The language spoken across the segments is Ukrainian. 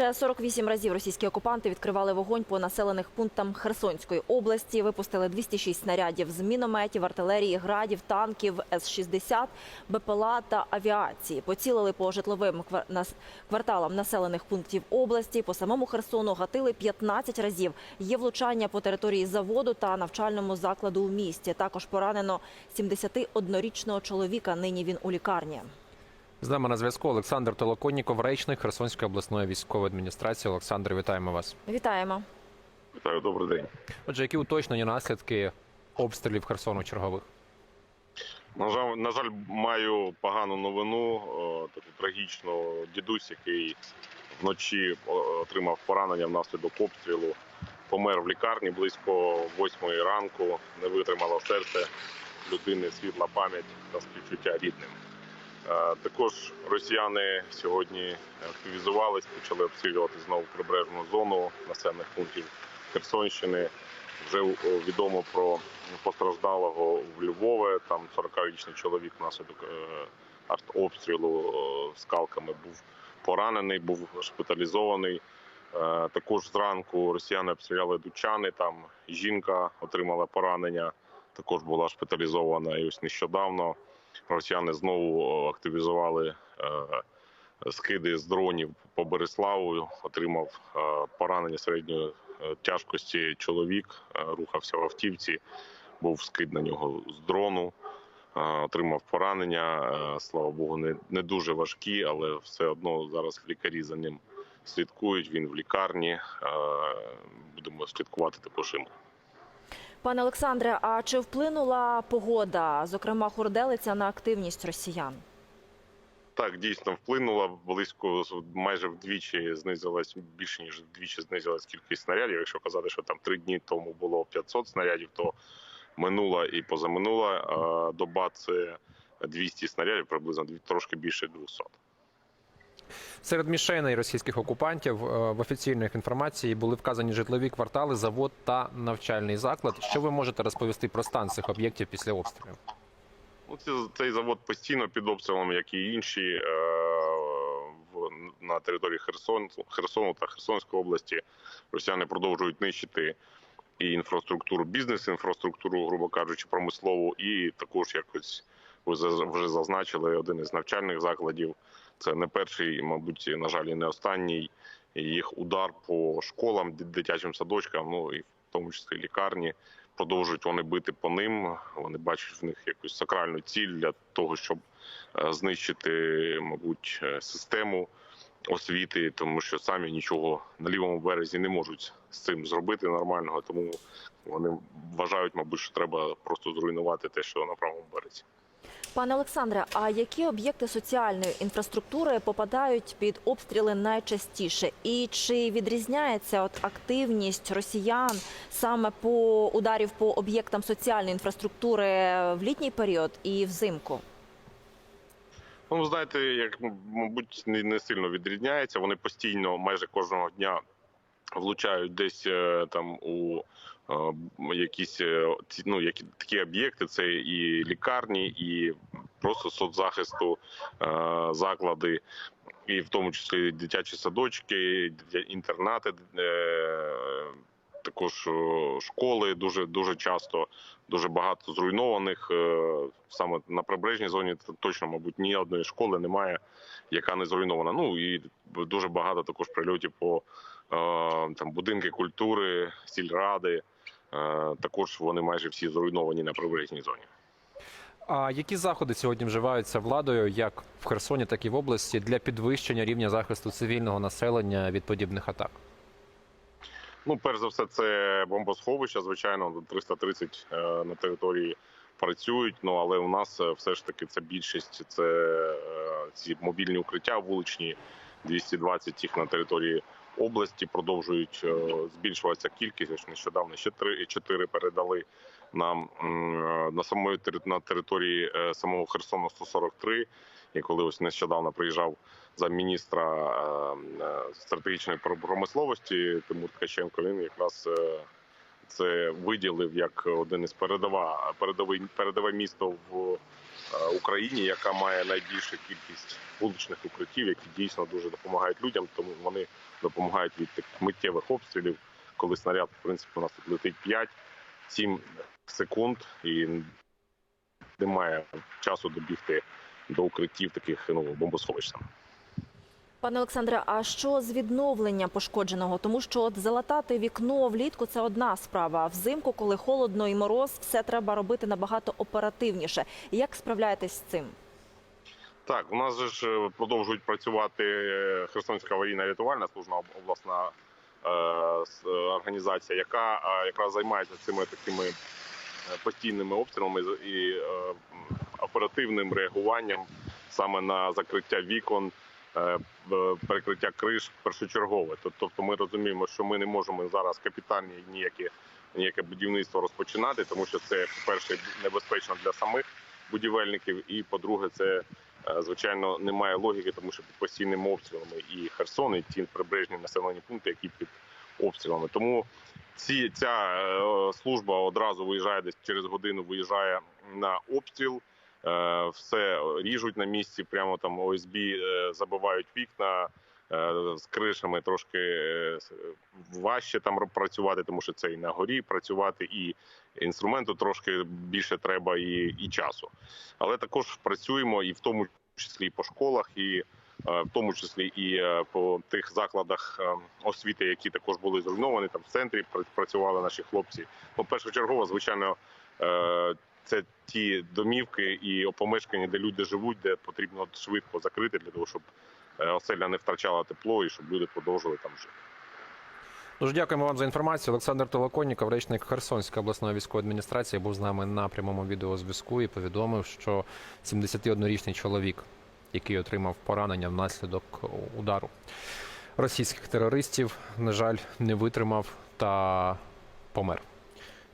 Ще 48 разів російські окупанти відкривали вогонь по населених пунктам Херсонської області. Випустили 206 снарядів з мінометів, артилерії, градів, танків, С-60, БПЛА та авіації. Поцілили по житловим квар- кварталам населених пунктів області. По самому Херсону гатили 15 разів. Є влучання по території заводу та навчальному закладу у місті. Також поранено 71-річного чоловіка. Нині він у лікарні. З нами на зв'язку Олександр Толоконніков, речник Херсонської обласної військової адміністрації. Олександр, вітаємо вас. Вітаємо. Вітаю, добрий день. Отже, які уточнені наслідки обстрілів Херсону чергових? На жаль, на жаль, маю погану новину, таку трагічну. Дідусь, який вночі отримав поранення внаслідок обстрілу, помер в лікарні близько восьмої ранку. Не витримало серце людини, світла пам'ять та співчуття рідним. Е, Також росіяни сьогодні активізувались, почали обстрілювати знову прибережну зону населених пунктів Херсонщини. Вже відомо про постраждалого в Львові. Там 40-річний чоловік внаслідок е, артобстрілу е, скалками був поранений, був шпиталізований. Також зранку росіяни обстріляли Дучани. Там жінка отримала поранення, також була шпиталізована. І ось нещодавно росіяни знову активізували е, скиди з дронів по Береславу. Отримав е, поранення середньої е, тяжкості чоловік, рухався в автівці, був скид на нього з дрону, отримав поранення. Слава Богу, не, не дуже важкі, але все одно зараз лікарі за ним слідкують. Він в лікарні. Будемо слідкувати також. Пане Олександре, а чи вплинула погода, зокрема хурделиця, на активність росіян? Так, дійсно вплинула близько майже вдвічі знизилась більше ніж вдвічі знизилась кількість снарядів. Якщо казати, що там три дні тому було 500 снарядів, то минула і позаминула доба це 200 снарядів, приблизно трошки більше 200. Серед мішеней російських окупантів е, в офіційних інформації були вказані житлові квартали, завод та навчальний заклад. Що ви можете розповісти про стан цих об'єктів після обстрілів? Ну, цей завод постійно під обстрілами, як і інші е, на території Херсону та Херсонської області. Росіяни продовжують нищити і інфраструктуру, бізнес-інфраструктуру, грубо кажучи, промислову, і також якось ви вже зазначили один із навчальних закладів. Це не перший, мабуть, на жаль, і не останній їх удар по школам, дитячим садочкам, ну і в тому числі лікарні продовжують вони бити по ним. Вони бачать в них якусь сакральну ціль для того, щоб е, знищити, мабуть, е, систему освіти, тому що самі нічого на лівому березі не можуть з цим зробити нормального. Тому вони вважають, мабуть, що треба просто зруйнувати те, що на правому березі. Пане Олександре, а які об'єкти соціальної інфраструктури попадають під обстріли найчастіше? І чи відрізняється от активність росіян саме по ударів по об'єктам соціальної інфраструктури в літній період і взимку? Ну, знаєте, як мабуть, не, сильно відрізняється. Вони постійно, майже кожного дня влучають десь е, там у якісь е, ну, які такі об'єкти. Це і лікарні, і просто соцзахисту е, заклади, і в тому числі дитячі садочки, інтернати. Е, також школи дуже дуже часто, дуже багато зруйнованих. Саме на прибережній зоні точно, мабуть, ні одної школи немає, яка не зруйнована. Ну і дуже багато також прильотів по там будинки культури, сільради. Е, Також вони майже всі зруйновані на прибережній зоні. А які заходи сьогодні вживаються владою, як в Херсоні, так і в області, для підвищення рівня захисту цивільного населення від подібних атак? Ну, перш за все, це бомбосховища. Звичайно, 330 е, на території працюють. Ну але у нас е, все ж таки це більшість це е, ці мобільні укриття вуличні, 220 їх на території області. Продовжують е, збільшуватися кількість. Ось нещодавно ще три чотири передали нам е, на самої на території е, самого Херсону 143. І коли ось нещодавно приїжджав замміністра е, е, стратегічної пр- промисловості Тимур Ткаченко, він якраз це виділив як один із передова передовий передове місто в Україні, яка має найбільшу кількість вуличних укриттів, які дійсно дуже допомагають людям, тому вони допомагають від таких миттєвих обстрілів, коли снаряд, в принципі, у нас тут летить 5-7 секунд і немає часу добігти до укриттів таких ну, бомбосховищ. Пане Олександре, а що з відновленням пошкодженого? Тому що от залатати вікно влітку це одна справа. А взимку, коли холодно і мороз, все треба робити набагато оперативніше. Як справляєтесь з цим? Так, у нас ж е, продовжують працювати е, Херсонська аварійна рятувальна служба обласна е, організація, яка якраз займається цими такими постійними обстрілами і оперативним реагуванням саме на закриття вікон, перекриття криш першочергове. Тобто ми розуміємо, що ми не можемо зараз капітальні ніякі ніяке будівництво розпочинати, тому що це, по-перше, небезпечно для самих будівельників, і по-друге, це Е, Звичайно, немає логіки, тому що під постійними обстрілами і Херсон, і ті прибережні населені пункти, які під обстрілами. Тому ці, ця е, служба одразу виїжджає десь через годину, виїжджає на обстріл. Е, Все ріжуть на місці, прямо там ОСБ е, забивають вікна е, з кришами трошки важче там працювати, тому що це і на горі працювати, і інструменту трошки більше треба, і, і часу але також працюємо і в тому числі по школах, і в тому числі і по тих закладах освіти, які також були зруйновані. Там в центрі пр- працювали наші хлопці. Ну, першочергово, звичайно, це ті домівки і помешкання, де люди живуть, де потрібно швидко закрити для того, щоб е, оселя не втрачала тепло і щоб люди продовжували там жити. Дуже дякуємо вам за інформацію. Олександр Толоконніков, речник Херсонської обласної військової адміністрації, був з нами на прямому відеозв'язку і повідомив, що 71-річний чоловік, який отримав поранення внаслідок удару російських терористів, на жаль, не витримав та помер.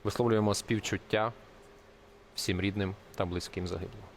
Висловлюємо співчуття всім рідним та близьким загиблого.